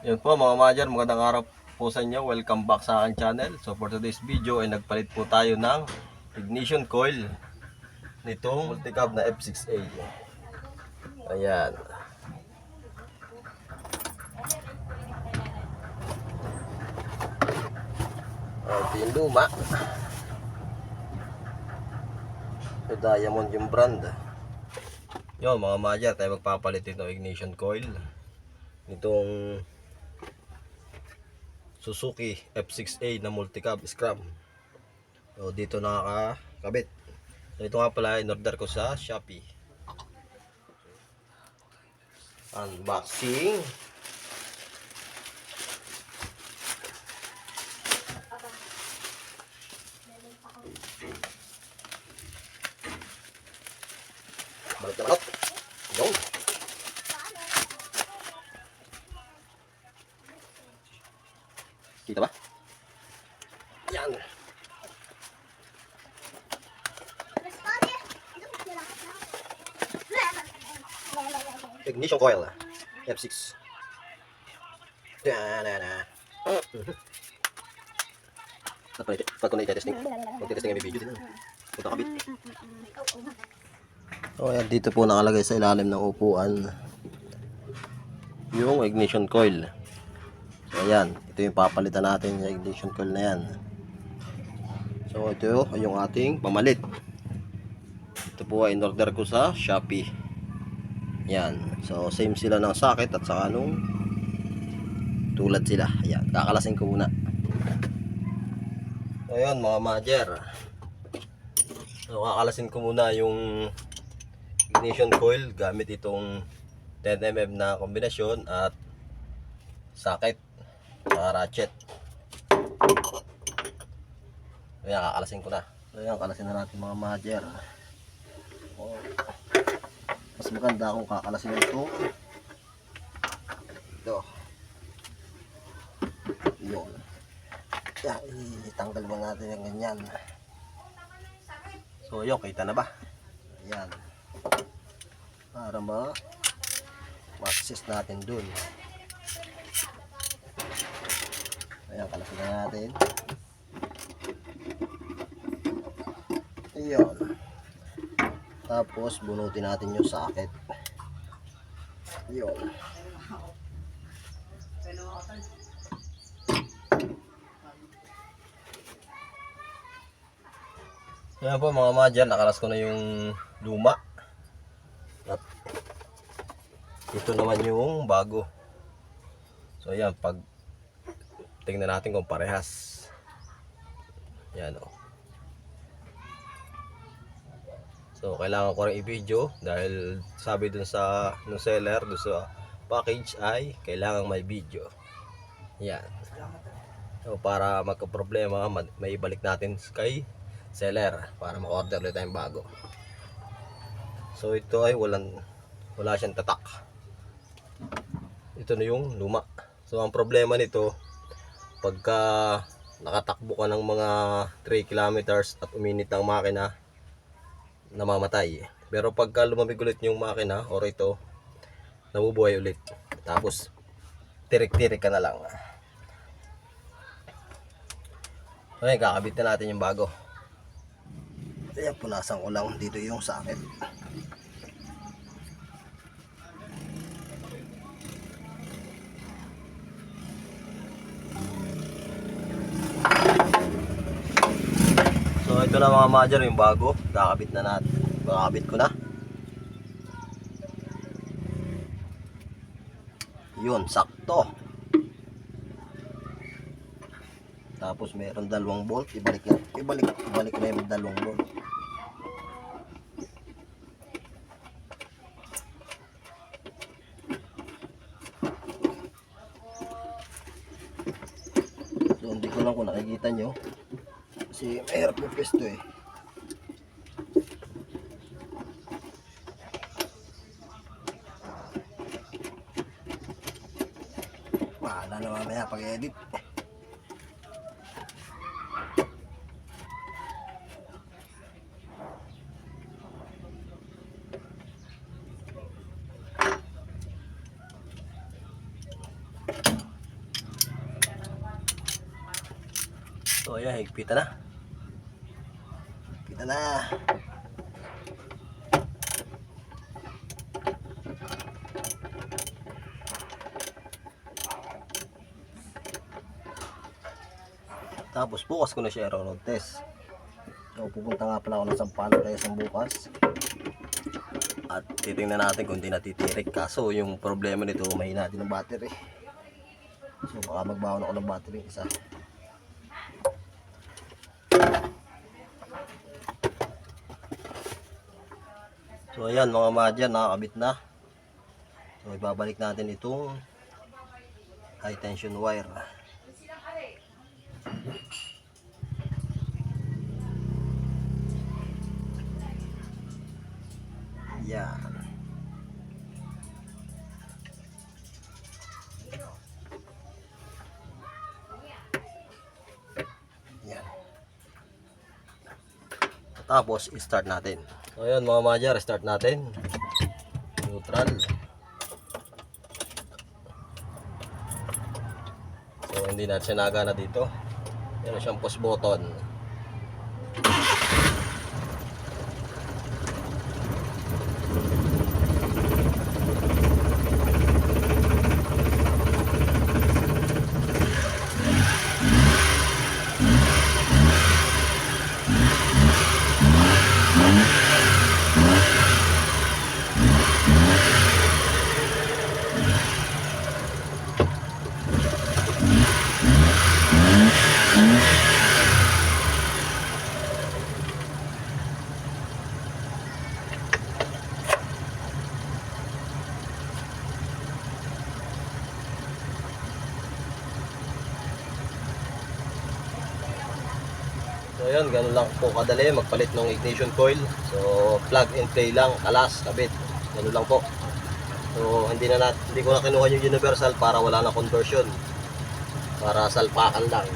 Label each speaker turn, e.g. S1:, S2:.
S1: Yun po mga majer, magandang araw po sa inyo. Welcome back sa aking channel. So for today's video ay nagpalit po tayo ng ignition coil nitong multicab na F6A. Ayan. Ito yung luma. So diamond yung brand. Yun mga majer, tayo magpapalit ito ng ignition coil nitong Suzuki F6A na multicab scrum. So dito nakakabit. So ito nga pala in order ko sa Shopee. Unboxing. Balik na manok. Yung. Kita ba? Yan. Ignition coil. F6. Da-da-da. Pag pag ko na i-testing. Mag-testing yung video din. Punta kabit. So ayan, dito po nakalagay sa ilalim ng upuan yung ignition coil. Ayan, ito yung papalitan natin yung ignition coil na yan. So ito yung ating pamalit. Ito po ay in-order ko sa Shopee. Yan. So same sila ng socket at saka nung tulad sila. Ayan, kakalasin ko muna. So ayan mga majer. So kakalasin ko muna yung ignition coil gamit itong 10mm na kombinasyon at socket at ratchet. Kaya kakalasin ko na. So yan, kalasin na natin mga majer. Oh. Mas maganda kung kakalasin ito. Ito. Yun. Yan, itanggal mo natin yung ganyan. So yun, kita na ba? Yan para ma ma-access natin dun ayan kalasin na natin ayun tapos bunutin natin yung socket ayun Yan po mga madyan, nakalas ko na yung luma. At ito naman yung bago. So ayan, pag tingnan natin kung parehas. Yan o. So kailangan ko rin i-video dahil sabi dun sa ng seller dun sa package ay kailangan may video. Yan. So para magka-problema, ma- may ibalik natin kay seller para ma-order ulit tayong bago. So ito ay walang wala siyang tatak. Ito na yung luma. So ang problema nito pagka nakatakbo ka ng mga 3 kilometers at uminit ang makina namamatay. Pero pagka lumamig ulit yung makina or ito nabubuhay ulit. Tapos tirik-tirik ka na lang. Okay, kakabit na natin yung bago. Ayan, punasan ko lang dito yung sakit. Ito na mga majer yung bago. Kakabit na natin. Kakabit ko na. Yun, sakto. Tapos meron dalawang bolt. Ibalik na. Ibalik, ibalik na yung dalawang bolt. So hindi ko lang kung nakikita nyo. Kasi mahirap yung pwesto eh. Paano na mamaya pag-edit? So ayan, higpitan na. Higpitan na. Tapos bukas ko na siya i-road test. So pupunta nga pala ako ng Sampalo Quezon bukas. At titingnan natin kung di natitirik. Kaso yung problema nito, mahina din ang battery. So baka magbaon ako ng battery isa. So ayan mga madyan, nakakabit na. So ibabalik natin itong high tension wire. Yan. Yan. Tapos, start natin. So, ayan mga madya, restart natin. Neutral. So, hindi natin siya nagana dito. Yan siyang push button. So yun, ganun lang po kadali magpalit ng ignition coil. So plug and play lang, kalas, kabit. Ganun lang po. So hindi na nat hindi ko na kinuha yung universal para wala na conversion. Para salpakan lang.